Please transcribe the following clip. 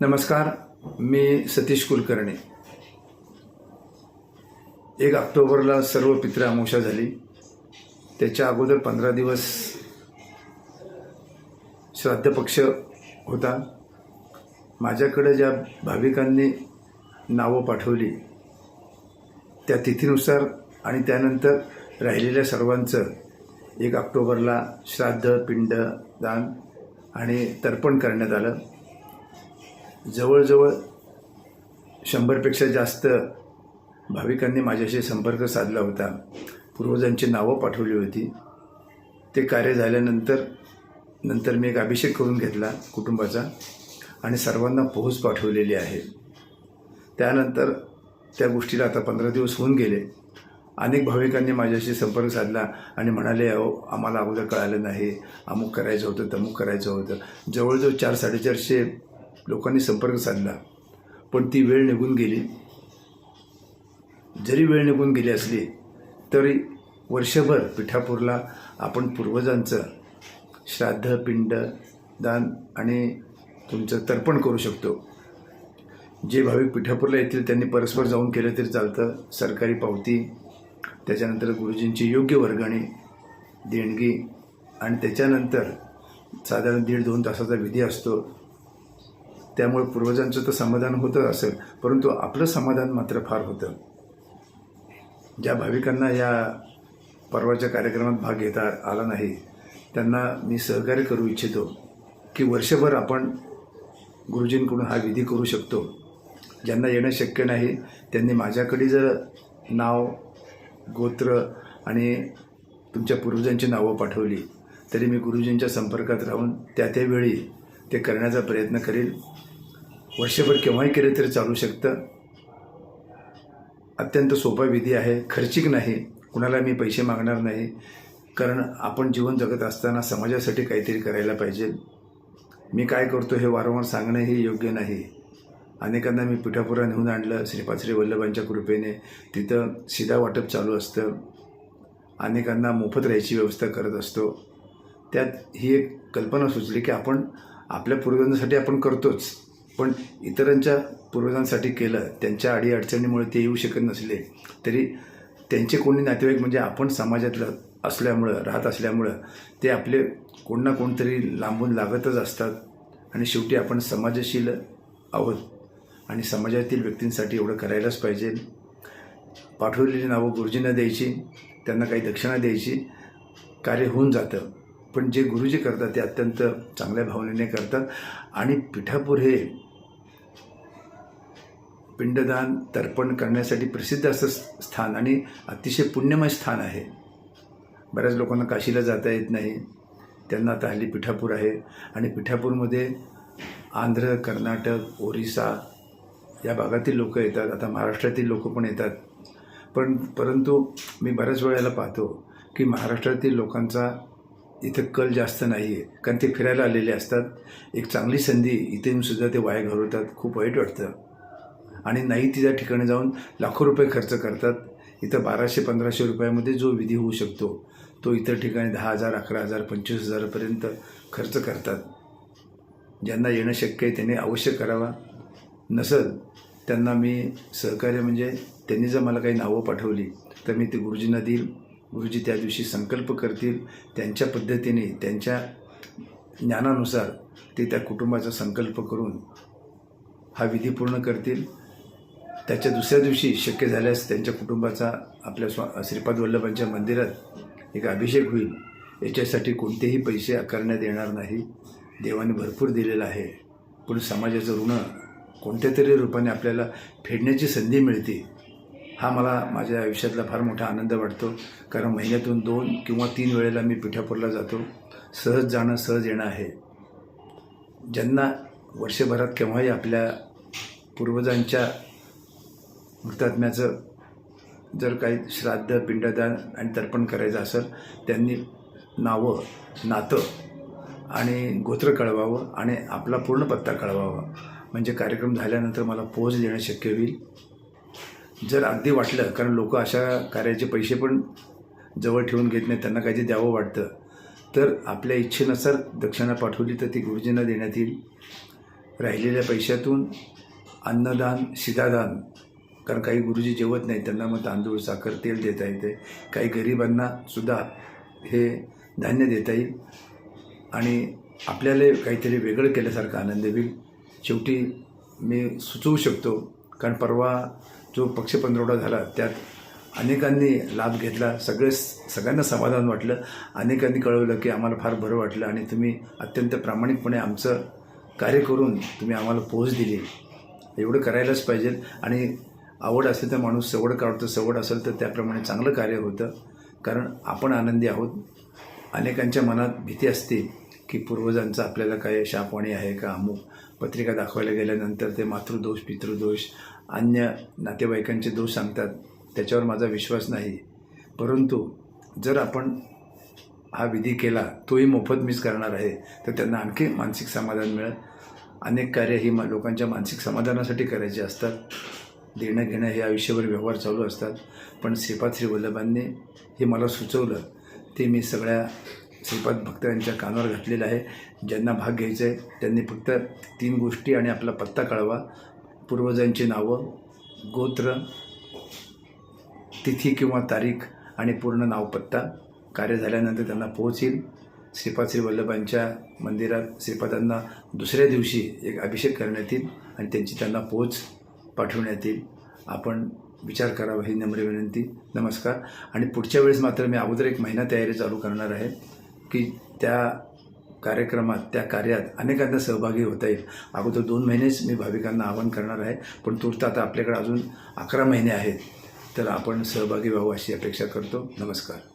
नमस्कार मी सतीश कुलकर्णी. एक ऑक्टोबरला सर्व पित्र अमोषा झाली. त्याच्या अगोदर पंधरा दिवस श्राद्ध पक्ष होता. माझ्याकडे ज्या भाविकांनी नावं पाठवली त्या तिथीनुसार आणि त्यानंतर राहिलेल्या सर्वांचं एक ऑक्टोबरला श्राद्ध पिंड दान आणि तर्पण करण्यात आलं. जवळजवळ शंभरपेक्षा जास्त भाविकांनी माझ्याशी संपर्क साधला होता. पूर्वजांची नावं पाठवली होती. ते कार्य झाल्यानंतर नंतर मी एक अभिषेक करून घेतला कुटुंबाचा आणि सर्वांना पोहोच पाठवलेली आहे. त्यानंतर त्या गोष्टीला आता पंधरा दिवस होऊन गेले. अनेक भाविकांनी माझ्याशी संपर्क साधला आणि म्हणाले अहो आम्हाला अगोदर कळालं नाही. अमुक करायचं होतं तमुक करायचं होतं. जवळजवळ चार साडेचारशे लोकांनी संपर्क साधला. पण ती वेळ निघून गेली. जरी वेळ निघून गेली असली तरी वर्षभर पिठापूरला आपण पूर्वजांचं श्राद्ध पिंड दान आणि तुमचं तर्पण करू शकतो. जे भाविक पिठापूरला येतील त्यांनी परस्पर जाऊन केलं तरी चालतं. सरकारी पावती त्याच्यानंतर गुरुजींची योग्य वर्गणी देणगी आणि त्याच्यानंतर साधारण दीड दोन तासाचा विधी असतो. त्यामुळे पूर्वजांचं तर समाधान होतं असेल परंतु आपलं समाधान मात्र फार होतं. ज्या भाविकांना या परवाच्या कार्यक्रमात भाग घेता आला नाही त्यांना मी सहकार्य करू इच्छितो की वर्षभर आपण गुरुजींकडून हा विधी करू शकतो. ज्यांना येणं शक्य नाही त्यांनी माझ्याकडे जर नाव गोत्र आणि तुमच्या पूर्वजांची नावं पाठवली तरी मी गुरुजींच्या संपर्कात राहून त्या त्यावेळी ते करण्याचा प्रयत्न करेल. वर्षभर केव्हाही केले तरी चालू शकतं. अत्यंत सोपा विधी आहे. खर्चिक नाही. कुणाला मी पैसे मागणार नाही. कारण आपण जीवन जगत असताना समाजासाठी काहीतरी करायला पाहिजे. मी काय करतो हे वारंवार सांगणं हे योग्य नाही. अनेकांना मी पिठापुरा नेऊन आणलं. श्रीपाश्री वल्लभांच्या कृपेने तिथं शिदा वाटप चालू असतं. अनेकांना मोफत राहायची व्यवस्था करत असतो. त्यात ही एक कल्पना सुचली की आपण आपल्या पूर्वजांसाठी आपण करतोच. पण इतरांच्या पूर्वजांसाठी केलं त्यांच्या अडीअडचणीमुळे ते येऊ शकत नसले तरी त्यांचे कोणी नातेवाईक म्हणजे आपण समाजातलं असल्यामुळं राहत असल्यामुळं ते आपले कोण ना कोणतरी लांबून लागतच असतात. आणि शेवटी आपण समाजशील आहोत आणि समाजातील व्यक्तींसाठी एवढं करायलाच पाहिजे. पाठवलेली नावं गुरुजींना द्यायची त्यांना काही दक्षिणा द्यायची कार्य होऊन जातं. पण जे गुरुजी करतात ते अत्यंत चांगल्या भावनेने करतात. आणि पिठापूर हे पिंडदान तर्पण करण्यासाठी प्रसिद्ध असं स्थान आणि अतिशय पुण्यमय स्थान आहे. बऱ्याच लोकांना काशीला जाता येत नाही. त्यांना आता हल्ली पिठापूर आहे आणि पिठापूरमध्ये आंध्र कर्नाटक ओरिसा या भागातील लोक येतात. आता महाराष्ट्रातील लोक पण येतात. पण परंतु मी बऱ्याच वेळेला पाहतो की महाराष्ट्रातील लोकांचा इथं कल जास्त नाही आहे कारण ते फिरायला आलेले असतात. एक चांगली संधी इथे येऊनसुद्धा ते वाया घालवतात. खूप वाईट वाटतं. आणि नाही तिच्या ठिकाणी जाऊन लाखो रुपये खर्च करतात. इथं बाराशे पंधराशे रुपयामध्ये जो विधी होऊ शकतो तो इतर ठिकाणी दहा हजार अकरा हजार पंचवीस हजारापर्यंत खर्च करतात. ज्यांना येणं शक्य आहे त्यांनी अवश्य करावा. नसल त्यांना मी सहकार्य म्हणजे त्यांनी जर मला काही नावं पाठवली तर मी ती गुरुजींना देईल. गुरुजी त्या दिवशी संकल्प करतील. त्यांच्या पद्धतीने त्यांच्या ज्ञानानुसार ते त्या कुटुंबाचा संकल्प करून हा विधी पूर्ण करतील. त्याच्या दुसऱ्या दिवशी शक्य झाल्यास त्यांच्या कुटुंबाचा आपल्या स्वा श्रीपाद वल्लभांच्या मंदिरात एक अभिषेक होईल. याच्यासाठी कोणतेही पैसे आकारण्यात येणार नाही. देवाने भरपूर दिलेलं आहे. पण समाजाचं ऋण कोणत्या तरी रूपाने आपल्याला फेडण्याची संधी मिळते हा मला माझ्या आयुष्यातला फार मोठा आनंद वाटतो. कारण महिन्यातून दोन किंवा तीन वेळेला मी पिठापूरला जातो. सहज जाणं सहज येणं आहे. ज्यांना वर्षभरात केव्हाही आपल्या पूर्वजांच्या मृतात्म्याचं जर काही श्राद्ध पिंडदान आणि तर्पण करायचं असेल त्यांनी नावं नातं आणि गोत्र कळवावं आणि आपला पूर्ण पत्ता कळवावा. म्हणजे कार्यक्रम झाल्यानंतर मला पोच देणं शक्य होईल. जर अगदी वाटलं कारण लोक अशा कार्याचे पैसे पण जवळ ठेवून घेत नाही त्यांना काहीतरी द्यावं वाटतं तर आपल्या इच्छेनुसार दक्षिणा पाठवली तर ती गुरुजींना देण्यात येईल. राहिलेल्या पैशातून अन्नदान शिधादान कारण काही गुरुजी जेवत नाही त्यांना मग तांदूळ साखर तेल देता येते. काही गरिबांना सुद्धा हे धान्य देता येईल. आणि आपल्याला काहीतरी वेगळं केल्यासारखा आनंद होईल शेवटी मी सुचवू शकतो कारण परवा जो पक्षपंधरवडा झाला त्यात अनेकांनी लाभ घेतला. सगळे सगळ्यांना समाधान वाटलं. अनेकांनी कळवलं की आम्हाला फार बरं वाटलं आणि तुम्ही अत्यंत प्रामाणिकपणे आमचं कार्य करून तुम्ही आम्हाला पोच दिली. एवढं करायलाच पाहिजे. आणि आवड असेल तर माणूस सवड काढतो सवड असेल तर त्याप्रमाणे चांगलं कार्य होतं. कारण आपण आनंदी आहोत. अनेकांच्या मनात भीती असते की पूर्वजांचा आपल्याला काय शापवाणी आहे का? अमुक पत्रिका दाखवायला गेल्यानंतर ते मातृदोष पितृदोष अन्य नातेवाईकांचे दोष सांगतात. त्याच्यावर माझा विश्वास नाही. परंतु जर आपण हा विधी केला तोही मोफत मीच करणार आहे तर त्यांना आणखी मानसिक समाधान मिळेल. अनेक कार्य ही मा लोकांच्या मानसिक समाधानासाठी करायची असतात. देणं घेणं हे आयुष्यभर व्यवहार चालू असतात. पण श्रीपाद श्री वल्लभांनी हे मला सुचवलं. ते मी सगळ्या श्रीपाद भक्तांच्या कानावर घातलेलं आहे. ज्यांना भाग घ्यायचा आहे त्यांनी फक्त तीन गोष्टी आणि आपला पत्ता कळवा पूर्वजांची नावं गोत्र तिथी किंवा तारीख आणि पूर्ण नाव पत्ता कार्य झाल्यानंतर त्यांना पोहोच येईल श्रीपाद श्री वल्लभांच्या मंदिरात श्रीपादांना दुसऱ्या दिवशी एक अभिषेक करण्यात येईल आणि त्यांची त्यांना पोच पाठवण्यात येईल. आपण विचार करावा ही नम्र विनंती. नमस्कार. आणि पुढच्या वेळेस मात्र मी अगोदर एक महिना तयारी चालू करणार आहे की त्या कार्यक्रमात त्या कार्यात अनेकांना सहभागी होता येईल. अगोदर दोन महिनेच मी भाविकांना आवाहन करणार आहे पण तूर्त आता आपल्याकडे अजून अकरा महिने आहेत. तर आपण सहभागी व्हावं अशी अपेक्षा करतो. नमस्कार.